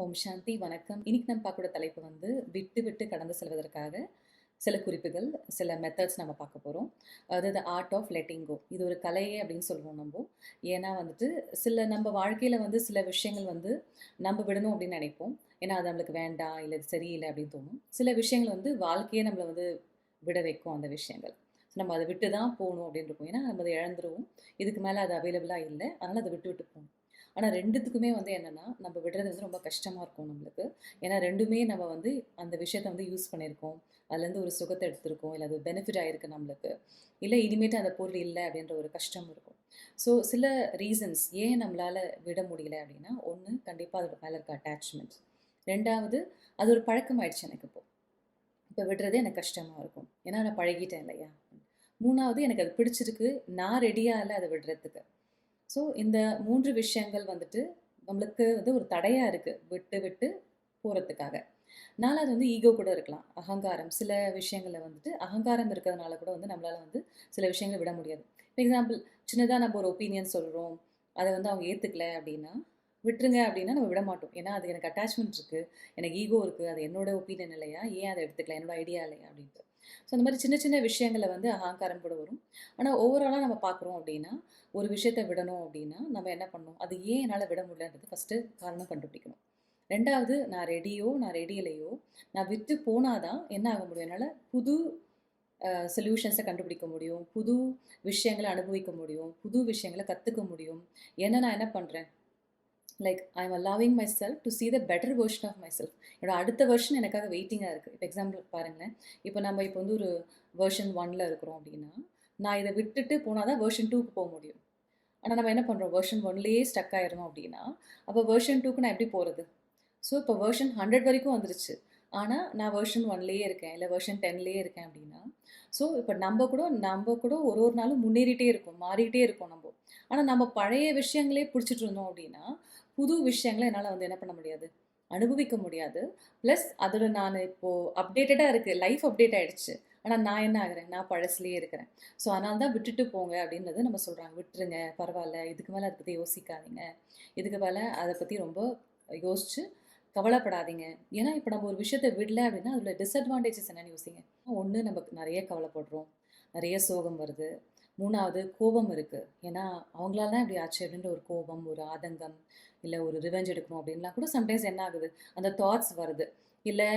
ஓம் சாந்தி வணக்கம். இன்னைக்கு நம்ம பார்க்கக்கூடிய தலைப்பு வந்து விட்டு விட்டு கடந்து செல்வதற்காக சில குறிப்புகள் சில மெத்தட்ஸ் நம்ம பார்க்க போகிறோம் அதாவது ஆர்ட் ஆஃப் லெட்டிங் கோ இது ஒரு கலையே அப்படின்னு சொல்லுவோம் நம்ம. ஏன்னா வந்துட்டு சில நம்ம வாழ்க்கையில் வந்து சில விஷயங்கள் வந்து நம்ம விடணும் அப்படின்னு நினைப்போம். ஏன்னா அது நம்மளுக்கு வேண்டாம் இல்லை இது சரியில்லை அப்படின்னு தோணும். சில விஷயங்கள் வந்து வாழ்க்கையே நம்மளை வந்து விட வைக்கும் அந்த விஷயங்கள். நம்ம அதை விட்டு தான் போகணும் அப்படின்னு இருக்கும். ஏன்னா நம்ம அதை இழந்துருவோம். இதுக்கு மேலே அது அவைலபிளாக இல்லை. அதனால் அதை விட்டு விட்டு போகணும். ஆனால் ரெண்டுத்துக்குமே வந்து என்னென்னா நம்ம விடுறது வந்து ரொம்ப கஷ்டமாக இருக்கும் நம்மளுக்கு. ஏன்னா ரெண்டுமே நம்ம வந்து அந்த விஷயத்தை வந்து யூஸ் பண்ணியிருக்கோம். அதுலேருந்து ஒரு சுகத்தை எடுத்திருக்கோம். இல்லை அது பெனிஃபிட் ஆகிருக்கு நம்மளுக்கு. இல்லை இனிமேட்டு அந்த பொருள் இல்லை அப்படின்ற ஒரு கஷ்டம் இருக்கும். ஸோ சில ரீசன்ஸ் ஏன் நம்மளால் விட முடியல அப்படின்னா ஒன்று கண்டிப்பாக அதோட மேலே இருக்க அட்டாச்மெண்ட் ரெண்டாவது அது ஒரு பழக்கமாயிடுச்சு எனக்கு இப்போ. இப்போ விடுறதே எனக்கு கஷ்டமாக இருக்கும். ஏன்னா நான் பழகிட்டேன் இல்லையா? மூணாவது எனக்கு அது பிடிச்சிருக்கு. நான் ரெடியாக இல்லை அதை விடுறதுக்கு. ஸோ இந்த மூன்று விஷயங்கள் வந்துட்டு நம்மளுக்கு வந்து ஒரு தடையாக இருக்குது விட்டு விட்டு போகிறதுக்காக நாலாவது வந்து ஈகோ கூட இருக்கலாம். அகங்காரம். சில விஷயங்களில் வந்துட்டு அகங்காரம் இருக்கிறதுனால கூட வந்து நம்மளால் வந்து சில விஷயங்களை விட முடியாது. ஃபார் எக்ஸாம்பிள் சின்னதாக நம்ம ஒரு ஒப்பீனியன் சொல்கிறோம் அதை வந்து அவங்க ஏற்றுக்கல அப்படின்னா விட்டுருங்க அப்படின்னா நம்ம விட மாட்டோம் ஏன்னா அது எனக்கு அட்டாச்மெண்ட் இருக்குது எனக்கு ஈகோ இருக்குது அது என்னோட ஒப்பீனியன் இல்லையா? ஏன் அதை எடுத்துக்கலாம் என்னோட ஐடியா இல்லையா? அப்படின்ட்டு. ஸோ அந்த மாதிரி சின்ன சின்ன விஷயங்களை வந்து அகங்காரம் கூட வரும். ஆனால் ஓவராலாக நம்ம பார்க்குறோம் அப்படின்னா ஒரு விஷயத்தை விடணும் அப்படின்னா நம்ம என்ன பண்ணணும்? அது ஏன் என்னால் விட முடியலன்றது ஃபஸ்ட்டு காரணம் கண்டுபிடிக்கணும். ரெண்டாவது நான் ரெடியோ நான் ரெடி இல்லையோ நான் விற்று போனாதான் என்ன ஆக முடியும்? என்னால் புது சொல்யூஷன்ஸை கண்டுபிடிக்க முடியும். புது விஷயங்களை அனுபவிக்க முடியும். புது விஷயங்களை கற்றுக்க முடியும். ஏன்னா நான் என்ன பண்ணுறேன் like I am allowing myself to see the better version of myself என்னோட அடுத்த வெர்ஷன் எனக்காக வெயிட்டிங்காக இருக்குது இப்போ எக்ஸாம்பிள் பாருங்களேன். இப்போ நம்ம இப்போ வந்து ஒரு வெர்ஷன் ஒனில் இருக்கிறோம் அப்படின்னா நான் இதை விட்டுட்டு போனால் தான் வெர்ஷன் டூக்கு போக முடியும். ஆனால் நம்ம என்ன பண்ணுறோம் வெர்ஷன் ஒன்லேயே ஸ்டக் ஆயிடணும் அப்படின்னா அப்போ வெர்ஷன் டூக்கு நான் எப்படி போகிறது ஸோ இப்போ வெர்ஷன் ஹண்ட்ரட் வரைக்கும் வந்துருச்சு. ஆனால் நான் வெர்ஷன் ஒன்லேயே இருக்கேன். இல்லை வெர்ஷன் டென்லேயே இருக்கேன் அப்படின்னா ஸோ இப்போ நம்ம கூட நம்ம கூட ஒரு ஒரு நாளும் முன்னேறிட்டே இருக்கும். மாறிக்கிட்டே இருக்கும் நம்ம. ஆனால் நம்ம பழைய விஷயங்களே பிடிச்சிட்டு இருந்தோம் அப்படின்னா புது விஷயங்களை என்னால் வந்து என்ன பண்ண முடியாது? அனுபவிக்க முடியாது. ப்ளஸ் அதோட நான் இப்போது அப்டேட்டடாக இருக்குது லைஃப் அப்டேட் ஆகிடுச்சு ஆனால் நான் என்ன ஆகுறேன்? நான் பழசுலேயே இருக்கிறேன். ஸோ அதனால தான் விட்டுட்டு போங்க அப்படின்றது நம்ம சொல்கிறாங்க விட்டுருங்க. பரவாயில்ல. இதுக்கு மேலே அதை பற்றி யோசிக்காதீங்க. இதுக்கு மேலே அதை பற்றி ரொம்ப யோசித்து கவலைப்படாதீங்க. ஏன்னா இப்போ நம்ம ஒரு விஷயத்தை விடல அப்படின்னா அதில் டிஸ்அட்வான்டேஜஸ் என்னென்னு யோசிங்க. ஒன்று நமக்கு நிறைய கவலைப்படுறோம். நிறைய சோகம் வருது. மூணாவது கோபம் இருக்குது ஏன்னா அவங்களால தான் இப்படி ஆச்சு அப்படின்ற ஒரு கோபம் ஒரு ஆதங்கம் இல்லை ஒரு ரிவெஞ்ச் எடுக்கணும் அப்படின்லாம் கூட சம்டைம்ஸ் என்ன ஆகுது? அந்த தாட்ஸ் வருது. இல்லை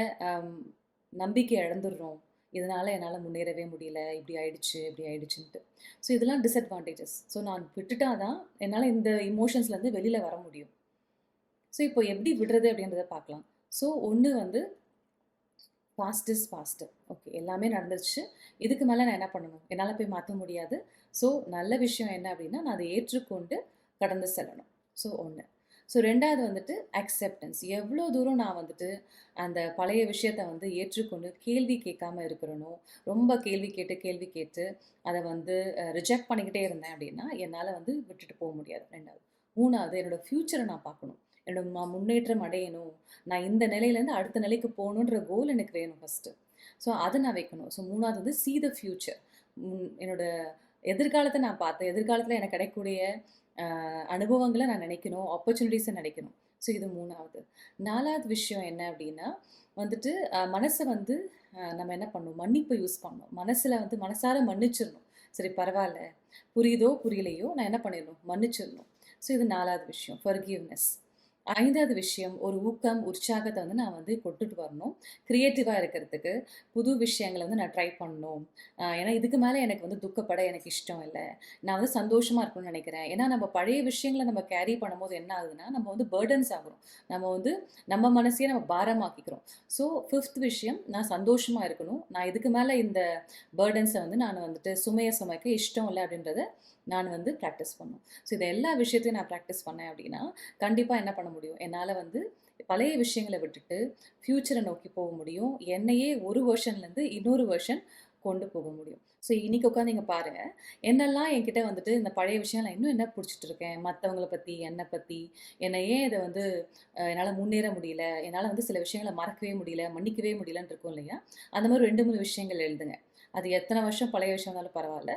நம்பிக்கை இழந்துடுறோம். இதனால் என்னால் முன்னேறவே முடியல. இப்படி ஆயிடுச்சு இப்படி ஆயிடுச்சுன்ட்டு. ஸோ இதெல்லாம் டிஸ்அட்வான்டேஜஸ் ஸோ நான் விட்டுட்டா தான் என்னால் இந்த இமோஷன்ஸ்லேருந்து வெளியில் வர முடியும். ஸோ இப்போ எப்படி விடுறது அப்படின்றத பார்க்கலாம். ஸோ ஒன்று வந்து பாஸ்ட் இஸ் பாஸ்ட்டு ஓகே எல்லாமே நடந்துருச்சு. இதுக்கு மேலே நான் என்ன பண்ணணும்? என்னால் போய் மாற்ற முடியாது. ஸோ நல்ல விஷயம் என்ன அப்படின்னா நான் அதை ஏற்றுக்கொண்டு கடந்து செல்லணும். ஸோ ஒன்று ஸோ ரெண்டாவது வந்துட்டு அக்செப்டன்ஸ் எவ்வளோ தூரம் நான் வந்துட்டு அந்த பழைய விஷயத்த வந்து ஏற்றுக்கொண்டு கேள்வி கேட்காம இருக்கிறனோ ரொம்ப கேள்வி கேட்டு கேள்வி கேட்டு அதை வந்து ரிஜெக்ட் பண்ணிக்கிட்டே இருந்தேன் அப்படின்னா என்னால் வந்து விட்டுட்டு போக முடியாது. ரெண்டாவது. மூணாவது என்னோடய ஃப்யூச்சரை நான் பார்க்கணும். என்னோட முன்னேற்றம் அடையணும். நான் இந்த நிலையிலேருந்து அடுத்த நிலைக்கு போகணுன்ற கோல் எனக்கு வேணும் ஃபஸ்ட்டு ஸோ அதை நான் வைக்கணும். ஸோ மூணாவது வந்து சீ த ஃப்யூச்சர் என்னோட எதிர்காலத்தை நான் பார்த்தேன். எதிர்காலத்தில் எனக்கு கிடைக்கக்கூடிய அனுபவங்களை நான் நினைக்கணும். ஆப்பர்ச்சுனிட்டிஸை நினைக்கணும். ஸோ இது மூணாவது. நாலாவது விஷயம் என்ன அப்படின்னா வந்துட்டு மனசை வந்து நம்ம என்ன பண்ணணும்? மன்னிப்பு யூஸ் பண்ணணும். மனசில் வந்து மனசார மன்னிச்சிடணும். சரி பரவாயில்ல. புரியுதோ புரியலையோ நான் என்ன பண்ணிடணும்? மன்னிச்சிடணும். ஸோ இது நாலாவது விஷயம். ஃபர்கிவ்னஸ் ஐந்தாவது விஷயம் ஒரு ஊக்கம் உற்சாகத்தை வந்து நான் வந்து கொண்டுட்டு வரணும். க்ரியேட்டிவாக இருக்கிறதுக்கு புது விஷயங்களை வந்து நான் ட்ரை பண்ணணும். ஏன்னா இதுக்கு மேலே எனக்கு வந்து துக்கப்பட எனக்கு இஷ்டம் இல்லை. நான் வந்து சந்தோஷமாக இருக்கணும்னு நினைக்கிறேன். ஏன்னா நம்ம பழைய விஷயங்களை நம்ம கேரி பண்ணும்போது என்ன ஆகுதுன்னா நம்ம வந்து பேர்டன்ஸ் ஆகிறோம். நம்ம வந்து நம்ம மனசையே நம்ம பாரமாக்கிக்கிறோம். ஸோ ஃபிஃப்த் விஷயம் நான் சந்தோஷமாக இருக்கணும். நான் இதுக்கு மேலே இந்த பேர்டன்ஸை வந்து நான் வந்துட்டு சுமையை சுமைக்க இஷ்டம் இல்லை அப்படின்றத நான் வந்து ப்ராக்டிஸ் பண்ணும் ஸோ இதை எல்லா விஷயத்தையும் நான் ப்ராக்டிஸ் பண்ணேன் அப்படின்னா கண்டிப்பாக என்ன பண்ண முடியும். என்னால் வந்து பழைய விஷயங்களை விட்டுட்டு ஃப்யூச்சரை நோக்கி போக முடியும். என்னையே ஒரு வேர்ஷன்லேருந்து இன்னொரு வேர்ஷன் கொண்டு போக முடியும். ஸோ இன்றைக்கி உட்காந்து நீங்கள் பாருங்கள் என்னெல்லாம் என்கிட்ட வந்துட்டு இந்த பழைய விஷயம் நான் இன்னும் என்ன பிடிச்சிட்டு இருக்கேன்? மற்றவங்களை பற்றி என்னை பற்றி என்னை ஏன் இதை வந்து என்னால் முன்னேற முடியல? என்னால் வந்து சில விஷயங்களை மறக்கவே முடியல மன்னிக்கவே முடியலன்னு இருக்கும் இல்லையா? அந்த மாதிரி ரெண்டு மூணு விஷயங்கள் எழுதுங்க. அது எத்தனை வருஷம் பழைய விஷயம் இருந்தாலும் பரவாயில்ல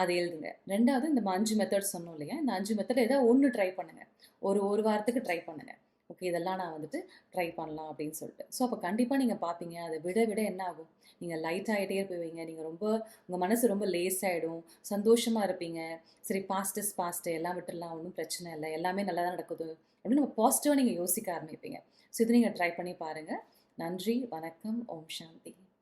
அதை எழுதுங்க. ரெண்டாவது இந்த அஞ்சு மெத்தட் சொன்னோம் இல்லையா? இந்த அஞ்சு மெத்தட் ஏதாவது ஒன்று ட்ரை பண்ணுங்கள் ஒரு ஒரு வாரத்துக்கு ட்ரை பண்ணுங்கள் ஓகே இதெல்லாம் நான் வந்துட்டு ட்ரை பண்ணலாம் அப்படின்னு சொல்லிட்டு. ஸோ அப்போ கண்டிப்பாக நீங்கள் பார்ப்பீங்க அதை விட விட என்ன ஆகும்? நீங்கள் லைட் ஆகிட்டே போவீங்க நீங்கள் ரொம்ப உங்கள் மனசு ரொம்ப லேஸ் ஆகிடும் சந்தோஷமாக இருப்பீங்க. சரி பாஸ்ட் இஸ் பாஸ்ட் எல்லாம் விட்டுடலாம் ஒன்றும் பிரச்சனை இல்லை. எல்லாமே நல்லா தான் நடக்குது. அப்படின்னு நம்ம பாசிட்டிவாக நீங்கள் யோசிக்க ஆரம்பிப்பீங்க. ஸோ இது நீங்கள் ட்ரை பண்ணி பாருங்கள் நன்றி வணக்கம் ஓம் சாந்தி.